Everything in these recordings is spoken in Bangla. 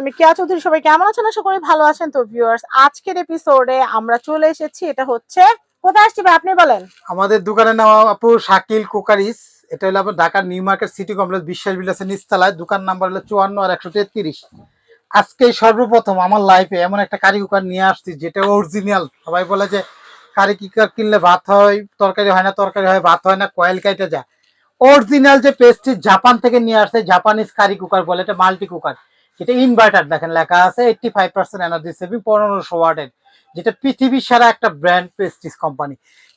আমি কেয়া চৌধুরী, সবাই কেমন আছেন? ভালো আছেন। তো ভিউয়ার্স আজকের আমরা চলে এসেছি। এটা হচ্ছে, কোথায় আসছি আপনি বলেন। আমাদের দোকানের নাম শাকিল হলো নিউ সিটি কমপ্লেক্স, বিশ্বাস চুয়ান্ন একশো তেত্রিশ। সর্বপ্রথম আমার লাইফে এমন একটা কারি কুকার নিয়ে আসছি, যেটা অরিজিনাল সবাই বলে যে কারি কুকার কিনলে ভাত হয়, তরকারি হয় না, তরকারি হয়, ভাত হয় না, কয়েল কাইটে যায়। অরিজিনাল যে পেস্টটি জাপান থেকে নিয়ে আসছে জাপানিজ কারি কুকার বলে, এটা মাল্টি কুকার যেটা ইনভার্টার দেখেন লেখা আছে eighty five percent energy saving পনেরোশো ওয়াটের। যেটা পৃথিবীর সারা একটা ব্র্যান্ড পেস্টিস কোম্পানি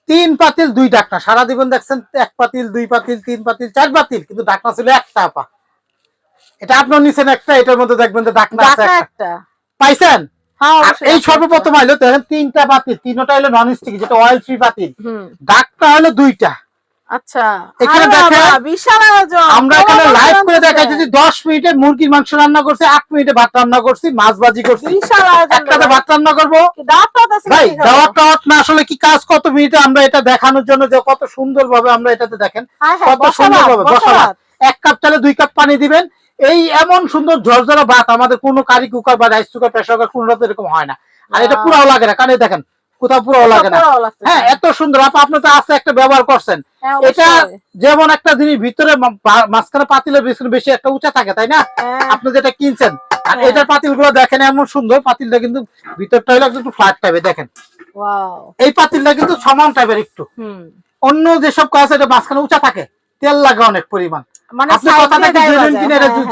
তিন পাতিল দুই ডাকনা। সারা জীবন দেখছেন এক পাতিল দুই পাতিল তিন পাতিল চার পাতিল কিন্তু ডাকনা ছিল একটা আপা এটা আপনার নিছেন একটা এটার মধ্যে দেখবেন যে ডাকনা আছে একটা। পাইছেন? হ্যাঁ এই সর্বপ্রথম। আইলো দেখেন তিনটা পাতিল তিনটা হলো নন স্টিক যেটা অয়েল ফ্রি পাতিল। হুম। ডাকটা হলো দুইটা। আচ্ছা এখানে দেখেন, বিশাল আয়োজন। আমরা এখানে লাইভ করে মিনিটে মুরগির মাংস রান্না করছি মিনিটে ভাত রান্না করছি মাছ ভাজি করছি বিশাল আয়োজন একটাতে ভাত রান্না করব। কি দাওয়াত টাওয়াত আছে ভাই দাওয়াত টাওয়াত না আসলে কি কাজ কত মিনিটে আমরা এটা দেখানোর জন্য যে কত সুন্দর ভাবে আমরা এটাতে দেখেন কত সুন্দর ভাবে। এক কাপ চালে দুই কাপ পানি দিবেন এই এমন সুন্দর ঝরঝরা ভাত আমাদের কোনো কারি কুকার বা রাইস কুকার প্রেসার কুকার কোনোটাতে এরকম হয় না। আর এটা. পুরাও লাগে না কারণ দেখেন কোথাও পুরাও লাগে না। হ্যাঁ এত সুন্দর। আপা আপনি তো আস্তে একটা ব্যবহার করছেন। হ্যাঁ, এটা যেমন একটা জিনিস ভিতরে মাঝখানে পাতিলের বেশি একটা উঁচা থাকে তাই না? হ্যাঁ, আপনি যেটা কিনছেন। আর হ্যাঁ। এটার পাতিলগুলো দেখেন এমন সুন্দর। পাতিলটা কিন্তু ভিতরটা হলো একটু ফ্ল্যাট টাইপের দেখেন। এই পাতিলটা কিন্তু সমান টাইপের একটু। অন্য যেসব কাজ এটা মাঝখানে উঁচা থাকে। তেল লাগে অনেক পরিমাণ। মানে আপনি কথাটা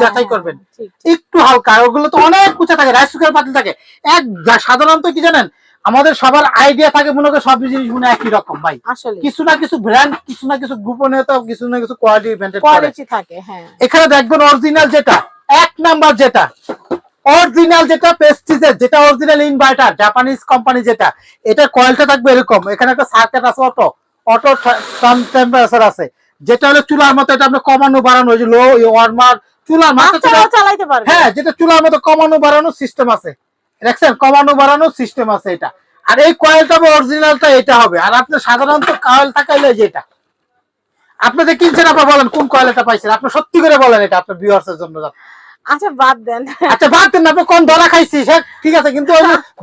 যাচাই করবেন। একটু হালকা ওগুলো তো অনেক উঁচা থাকে রাইস কুকার পাতিল থাকে। এক সাধারণত কি জানেন? আমাদের সবার আইডিয়া থাকে মনে করে সব জিনিস মনে হয় একই রকম ভাই। কিছু না কিছু ব্র্যান্ড কিছু না কিছু গোপনীয়তা কিছু না কিছু কোয়ালিটি থাকে হ্যাঁ। এখানে দেখবেন অরিজিনাল যেটা এক নাম্বার যেটা অরিজিনাল যেটা পেস্টিজের যেটা অরিজিনাল ইনভার্টার জাপানিজ কোম্পানি যেটা এটা কয়েলটা থাকবে এরকম। এখানে একটা সার্কিট আছে অটো অটো টেম্পারেচার আছে যেটা হলো চুলার মতো এটা আপনি কমানো বাড়ানো ওই যে লো ওয়ার্মার চুলার মাথা বাচ্চারাও চালাইতে পারবে। হ্যাঁ যেটা চুলার মতো কমানো বাড়ানো সিস্টেম আছে। দেখছেন কমানো বাড়ানো সিস্টেম আছে এটা। আর এই কয়েলটা বা অরিজিনালটা এটা হবে। আর আপনি সাধারণত কয়েল থাকাইলে যেটা আপনি যে কিনছেন আপনি বলেন কোন কয়েলটা পাইছেন? আপনি সত্যি করে বলেন এটা আপনার ভিউয়ার্স এর জন্য আচ্ছা বাদ দেন। আচ্ছা বাদ দেন আপনি কোন ধরা খাইছিস হ্যাঁ? ঠিক আছে কিন্তু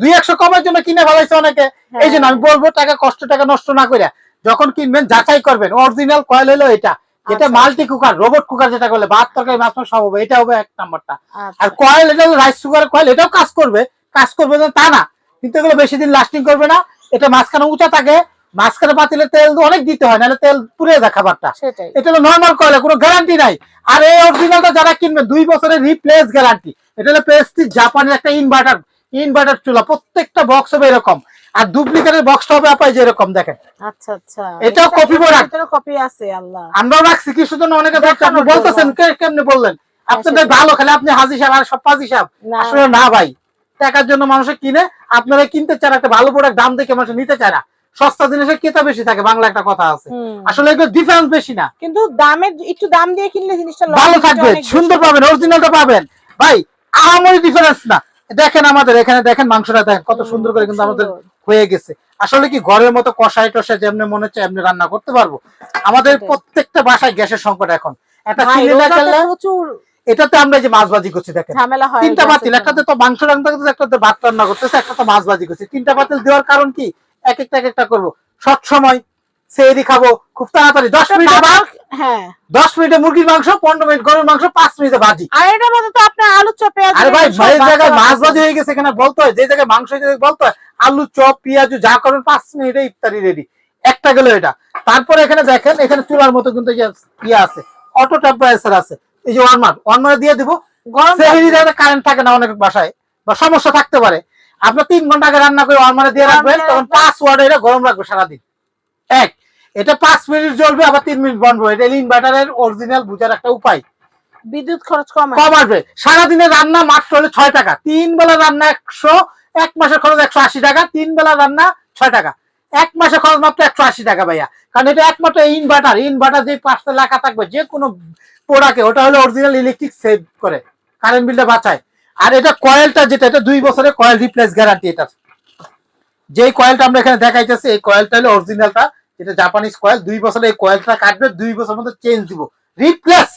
দুই একশো কমের জন্য কিনে ফেলাইছে অনেকে। হ্যাঁ। এই জন্য আমি বলব টাকা কষ্ট টাকা নষ্ট না করে যখন কিনবেন যাচাই করবেন অরিজিনাল কয়েল হলো এটা। আচ্ছা। মাল্টি কুকার রোবট কুকার যেটা করলে ভাত তরকারি মাছ সব হবে এটা হবে এক নাম্বারটা। আর কয়েল এটা রাইস সুগার কয়েল এটাও কাজ করবে। কাজ করবে না তা না। কিন্তু এগুলো বেশি দিন লাস্টিং করবে না। এটা মাঝখানে উঁচা থাকে মাঝখানে পাতিলে তেল অনেক দিতে হয় নাহলে তেল পুড়ে যায় খাবারটা। এটা হলো নর্মাল কয়েল কোনো গ্যারান্টি নাই। আর এই অরিজিনালটা যারা কিনবে দুই বছরের রিপ্লেস গ্যারান্টি এটা হলো পেস্টি জাপানের একটা ইনভার্টার ইনভার্টার চুলা। প্রত্যেকটা বক্স হবে এরকম। আর ডুপ্লিকেটের বক্সটা হবে আপনার যেরকম দেখেন। আচ্ছা আচ্ছা। এটাও কপি। এটারও কপি আছে আল্লাহ। আমরাও রাখছি কিছু জন্য অনেকে আপনি বলতেছেন কেমনে বললেন? আপনাদের। ভালো খেলে আপনি হাজি সাহেব আর সব পাজি সাহেব। আসলে না ভাই। টাকার জন্য মানুষে কিনে আপনারা কিনতে চান একটা ভালো প্রোডাক্ট দাম দেখে মানুষ নিতে চায় না। সস্তা জিনিসের কেতা বেশি থাকে বাংলা একটা কথা আছে। আসলে এগুলো ডিফারেন্স বেশি না। কিন্তু দামের একটু দাম দিয়ে কিনলে জিনিসটা ভালো থাকবে সুন্দর পাবেন অরিজিনালটা পাবেন। ভাই আমারই ডিফারেন্স না। দেখেন আমাদের এখানে দেখেন মাংসটা দেখেন কত সুন্দর করে কিন্তু আমাদের হয়ে গেছে। আসলে কি ঘরের মতো কষাই টষাই যেমনি মনে হচ্ছে এমনি রান্না করতে পারব? আমাদের প্রত্যেকটা বাসায় গ্যাসের সংকট এখন। একটা সিলিন্ডার এটাতে আমরা যে মাছ ভাজি করছি দেখেন। তিনটা পাতিল একটাতে তো মাংস রান্না করতেছে একটাতে ভাত রান্না করতেছে একটা তো মাছ ভাজি করছে। তিনটা পাতিল দেওয়ার কারণ কি? এক একটা এক একটা করব। সব সময় সেরি খাব খুব তাড়াতাড়ি। দশ মিনিটে হ্যাঁ। দশ মিনিটে মুরগির মাংস পনেরো মিনিট গরুর মাংস পাঁচ মিনিটে ভাজি। আর এটার মধ্যে তো আপনার আলু চপ আরে ভাই জায়গায় মাছ ভাজি হয়ে গেছে এখানে বলতে হয় যে জায়গায় মাংস হয়ে গেছে বলতে হয় আলু চপ পেঁয়াজ যা করবেন পাঁচ মিনিটে ইফতারি রেডি একটা গেল এটা। তারপরে এখানে দেখেন এখানে চুলার মতো কিন্তু ইয়ে আছে অটো টেম্পারেচার আছে। এই যে ওয়ার্মার ওয়ার্মার দিয়ে দিব। গরম কারেন্ট থাকে না অনেক বাসায় বা সমস্যা থাকতে পারে। আপনার তিন ঘণ্টা আগে রান্না করে ওয়ার্মারে দিয়ে রাখবেন তখন পাঁচ ওয়ার্ডে এটা গরম রাখবে সারাদিন। এক এটা পাঁচ মিনিট জ্বলবে আবার তিন মিনিট বন্ধ। এটা ইনভার্টারের অরিজিনাল বুঝার একটা উপায়। বিদ্যুৎ খরচ কম কম আসবে। সারাদিনের রান্না মাত্র হলে ছয় টাকা। তিন বেলা রান্না একশো এক মাসের খরচ একশো আশি টাকা। তিন বেলা রান্না ছয় টাকা। এক মাসে খরচ মাত্র একশো আশি টাকা ভাইয়া। কারণ এটা একমাত্র ইনভার্টার ইনভার্টার যে পাঁচটা লেখা থাকবে, যে কোনো প্রোডাক্টে ওটা হলো অরিজিনাল ইলেকট্রিক সেভ করে কারেন্ট বিলটা বাঁচায়। আর এটা কয়েলটা যেটা, এটা দুই বছরের কয়েল রিপ্লেস গ্যারান্টি এটা। যে কয়েলটা আমরা এখানে দেখাইতেছি, এই কয়েলটা হলো অরিজিনালটা যেটা জাপানিজ কয়েল দুই বছরে এই কয়েলটা কাটবে, দুই বছর মধ্যে চেঞ্জ দিব। রিপ্লেস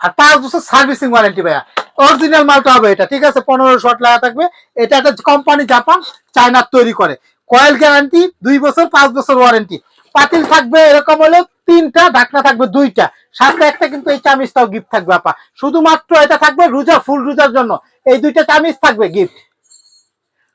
আর পাঁচ বছর সার্ভিসিং ওয়ারেন্টি ভাইয়া। অরিজিনাল মালটা হবে এটা, ঠিক আছে? পনেরো শট লাগা থাকবে। এটা একটা কোম্পানি জাপান চায়নার তৈরি করে। কয়েল গ্যারান্টি দুই বছর পাঁচ বছর ওয়ারেন্টি পাতিল থাকবে এরকম হলো তিনটা ঢাকনা থাকবে দুইটা। সাথে একটা কিন্তু এই চামিচটাও গিফট থাকবে আপা। শুধুমাত্র এটা থাকবে রোজা ফুল রোজার জন্য। এই দুইটা চামিচ থাকবে গিফট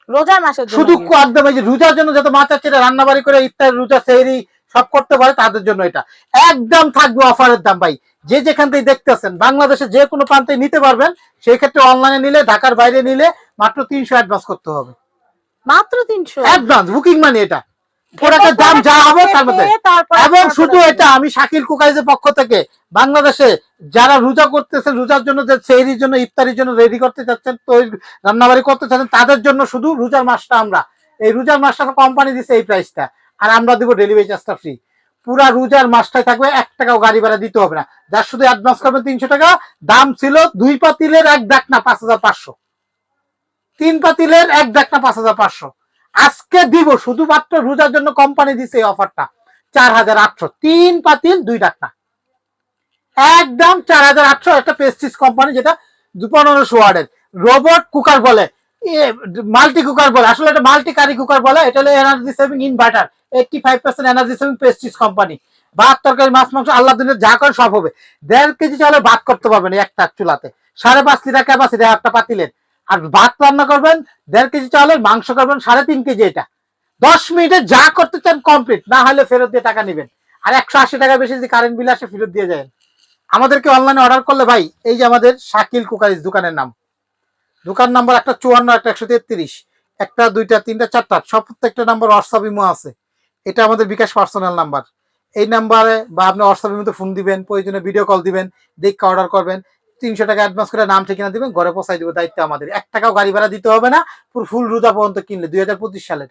রোজার মাসের শুধু একদম এই যে রোজার জন্য যত মা চাচ্ছিরা রান্না বাড়ি করে ইত্যাদি রোজা সেহরি সব করতে পারে তাদের জন্য এটা। একদম থাকবে অফারের দাম ভাই। যে যেখান থেকে দেখতেছেন বাংলাদেশে যে কোনো প্রান্তে নিতে পারবেন সেই ক্ষেত্রে অনলাইনে নিলে ঢাকার বাইরে নিলে মাত্র তিনশো অ্যাডভান্স করতে হবে। মাত্র তিনশো। অ্যাডভান্স বুকিং মানি এটা। প্রোডাক্টের দাম যা হবে তার মধ্যে। এবং শুধু এটা আমি শাকিল কুকাইজের পক্ষ থেকে বাংলাদেশে যারা রোজা করতেছেন রোজার জন্য যে সেহরির জন্য ইফতারির জন্য রেডি করতে চাচ্ছেন তো রান্নাবাড়ি করতে চাচ্ছেন তাদের জন্য শুধু রোজার মাসটা আমরা। এই রোজার মাসটা কোম্পানি দিচ্ছে এই প্রাইসটা আর আমরা দিব ডেলিভারি চার্জটা ফ্রি পুরা রোজার মাসটাই থাকবে এক টাকাও গাড়ি ভাড়া দিতে হবে না। যার শুধু অ্যাডভান্স করবেন তিনশো টাকা দাম ছিল দুই পাতিলের এক ডাকনা পাঁচ হাজার পাঁচশো। তিন পাতিলের এক ডাকনা পাঁচ হাজার পাঁচশো। আজকে দিব, শুধুমাত্র রোজার জন্য কোম্পানি দিচ্ছে এই অফারটা চার হাজার আটশো। তিন পাতিল, দুই ডাকনা। একদম চার হাজার আটশো একটা পেস্টিস কোম্পানি যেটা পনেরোশো ওয়ার্ডের রোবট কুকার বলে। মাল্টি কুকার বলে। আসলে এটা মাল্টি কারি কুকার বলে। এটা হলো energy saving inverter eighty five percent energy saving পেস্টিস company ভাত, তরকারি, মাছ, মাংস আল্লাহ দিনের যা করে সব হবে। দেড় কেজি চালে ভাত করতে পারবেন একটা চুলাতে। সাড়ে পাঁচ লিটার ক্যাপাসিটি একটা পাতিলের। আর ভাত রান্না করবেন দেড় কেজি চালের মাংস করবেন সাড়ে তিন কেজি এটা। দশ মিনিটে যা করতে চান কমপ্লিট না হলে ফেরত দিয়ে টাকা নেবেন। আর একশো আশি টাকা বেশি যদি কারেন্ট বিল আসে ফেরত দিয়ে যায় আমাদেরকে অনলাইনে অর্ডার করলে ভাই, এই যে আমাদের শাকিল কুকারিজ দোকানের নাম। দোকান নাম্বার একটা চুয়ান্ন, একটা একশো তেত্রিশ, একটা, দুইটা, তিনটা, চারটা, সব প্রত্যেকটা নাম্বার হোয়াটসঅ্যাপ ইমো আছে। এটা আমাদের বিকাশ পার্সোনাল নাম্বার এই নাম্বারে বা আপনি হোয়াটসঅ্যাপ ইমোতে ফোন দিবেন, প্রয়োজনে ভিডিও কল দিবেন, দেখে অর্ডার করবেন। তিনশো টাকা অ্যাডভান্স করে নাম ঠিকানা দিবেন, ঘরে পৌঁছাই দিব, দায়িত্ব আমাদের। এক টাকাও গাড়ি ভাড়া দিতে হবে না, পুরো ফুল রুদা পর্যন্ত কিনলে, দুই হাজার পঁচিশ সালের।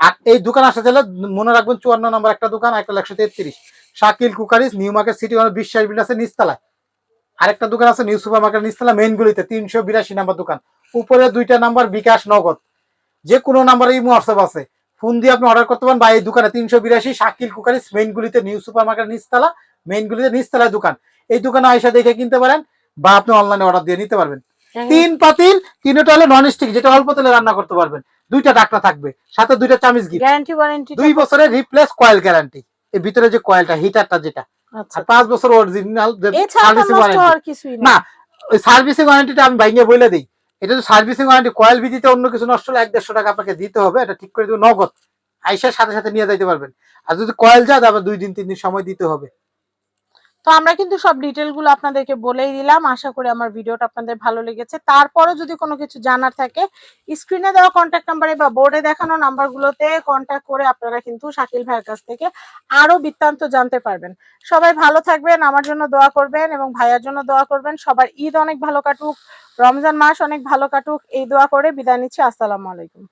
আর এই দোকান আসা চাইলে মনে রাখবেন চুয়ান্ন নম্বর একটা দোকান, একটা একশো তেত্রিশ। Shakil cookeries, New Market City বিশ্বাস বিল আছে নিচতলায়। আরেকটা দোকান আছে নিউ সুপার মার্কেট নিচতলা মেইন গুলিতে, তিনশো বিরাশি নাম্বার দোকান। উপরে দুইটা নাম্বার বিকাশ নগদ। যে কোনো নাম্বারে ইমো, হোয়াটসঅ্যাপ আছে। ফোন দিয়ে আপনি অর্ডার করতে পারেন বা এই দোকানে তিনশো বিরাশি, শাকিল কুকারিস মেইন গুলিতে, নিউ সুপার মার্কেট নিচতলা মেইন গুলিতে নিচতলায় দোকান। এই দোকানে আয়সা দেখে কিনতে পারেন। বা আপনি অনলাইনে অর্ডার দিয়ে নিতে পারবেন। তিন পাতিল তিনটা হলো নন স্টিক যেটা অল্প তেলে রান্না করতে পারবেন। দুইটা ডাকনা থাকবে সাথে দুইটা চামিচ গিফট গ্যারান্টি ওয়ারেন্টি দুই বছরের রিপ্লেস কয়েল গ্যারান্টি এই ভিতরে যে কয়েলটা হিটারটা যেটা। আচ্ছা। আর পাঁচ বছর অরিজিনাল সার্ভিসিং ওয়ারেন্টি না ওই সার্ভিসিং ওয়ারেন্টিটা আমি ভাইঙ্গে বলে দিই। এটা তো সার্ভিসিং ওয়ারেন্টি কয়েল ভিত্তিতে অন্য কিছু নষ্ট হলে এক দেড়শো টাকা আপনাকে দিতে হবে এটা ঠিক করে দেবো। নগদ। আইসার সাথে সাথে নিয়ে যাইতে পারবেন। আর যদি কয়েল যায় তারপর দুই দিন তিন দিন সময় দিতে হবে। তো আমরা কিন্তু সব ডিটেলগুলো আপনাদেরকে বলেই দিলাম। আশা করি আমার ভিডিওটা আপনাদের ভালো লেগেছে। তারপরও যদি কোনো কিছু জানার থাকে স্ক্রিনে দেওয়া কন্ট্যাক্ট নাম্বারে বা বোর্ডে দেখানো নাম্বারগুলোতে কন্ট্যাক্ট করে আপনারা কিন্তু শাকিল ভাইয়ের কাছ থেকে আরও বৃত্তান্ত জানতে পারবেন। সবাই ভালো থাকবেন, আমার জন্য দোয়া করবেন এবং ভাইয়ার জন্য দোয়া করবেন। সবার ঈদ অনেক ভালো কাটুক, রমজান মাস অনেক ভালো কাটুক, এই দোয়া করে বিদায় নিচ্ছি। আসসালামু আলাইকুম।